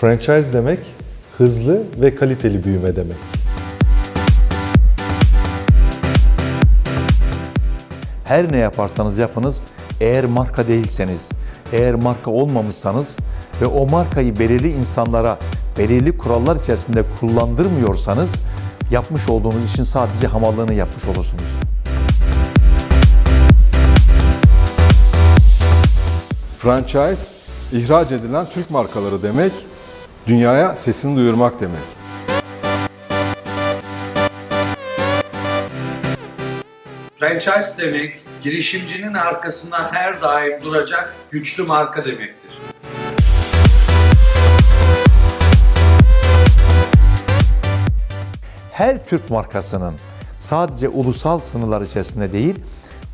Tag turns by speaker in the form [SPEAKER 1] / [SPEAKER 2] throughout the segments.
[SPEAKER 1] Franchise demek hızlı ve kaliteli büyüme demek.
[SPEAKER 2] Her ne yaparsanız yapınız, eğer marka değilseniz, eğer marka olmamışsanız ve o markayı belirli insanlara belirli kurallar içerisinde kullandırmıyorsanız yapmış olduğunuz işin sadece hamallığını yapmış olursunuz.
[SPEAKER 3] Franchise, ihraç edilen Türk markaları demek, dünyaya sesini duyurmak demek.
[SPEAKER 4] Franchise demek girişimcinin arkasında her daim duracak güçlü marka demektir.
[SPEAKER 2] Her Türk markasının sadece ulusal sınırlar içerisinde değil,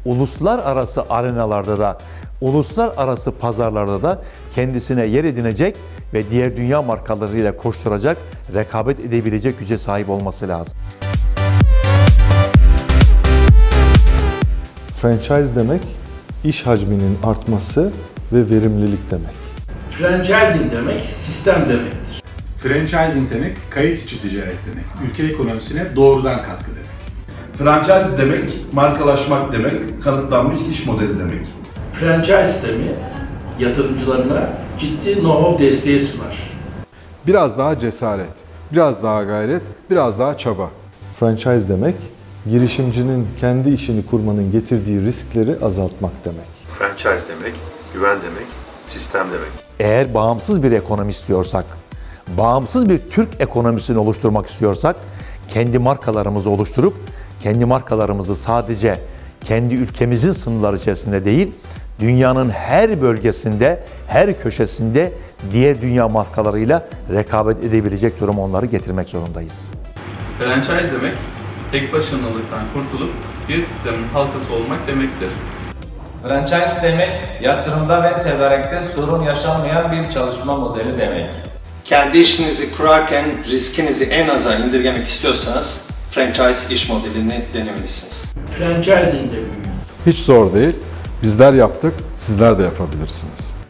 [SPEAKER 2] uluslararası arenalarda da, uluslararası pazarlarda da kendisine yer edinecek ve diğer dünya markalarıyla koşturacak, rekabet edebilecek güce sahip olması lazım.
[SPEAKER 1] Franchise demek iş hacminin artması ve verimlilik demek.
[SPEAKER 5] Franchising demek sistem demektir.
[SPEAKER 6] Franchising demek kayıt içi ticaret demek. Ülke ekonomisine doğrudan katkı demek.
[SPEAKER 7] Franchise demek, markalaşmak demek, kanıtlanmış iş modeli demek.
[SPEAKER 5] Franchise sistemi yatırımcılarına ciddi know-how desteği sunar.
[SPEAKER 3] Biraz daha cesaret, biraz daha gayret, biraz daha çaba.
[SPEAKER 1] Franchise demek girişimcinin kendi işini kurmanın getirdiği riskleri azaltmak demek.
[SPEAKER 8] Franchise demek, güven demek, sistem demek.
[SPEAKER 2] Eğer bağımsız bir ekonomi istiyorsak, bağımsız bir Türk ekonomisini oluşturmak istiyorsak, kendi markalarımızı oluşturup, kendi markalarımızı sadece kendi ülkemizin sınırları içerisinde değil, dünyanın her bölgesinde, her köşesinde diğer dünya markalarıyla rekabet edebilecek durum onları getirmek zorundayız.
[SPEAKER 9] Franchise demek, tek başınalıktan kurtulup bir sistemin halkası olmak demektir.
[SPEAKER 10] Franchise demek yatırımda ve tedarikte sorun yaşanmayan bir çalışma modeli demek.
[SPEAKER 11] Kendi işinizi kurarken riskinizi en aza indirgemek istiyorsanız franchise iş modelini denemelisiniz.
[SPEAKER 5] Franchising de büyüyor.
[SPEAKER 3] Hiç zor değil. Bizler yaptık, sizler de yapabilirsiniz.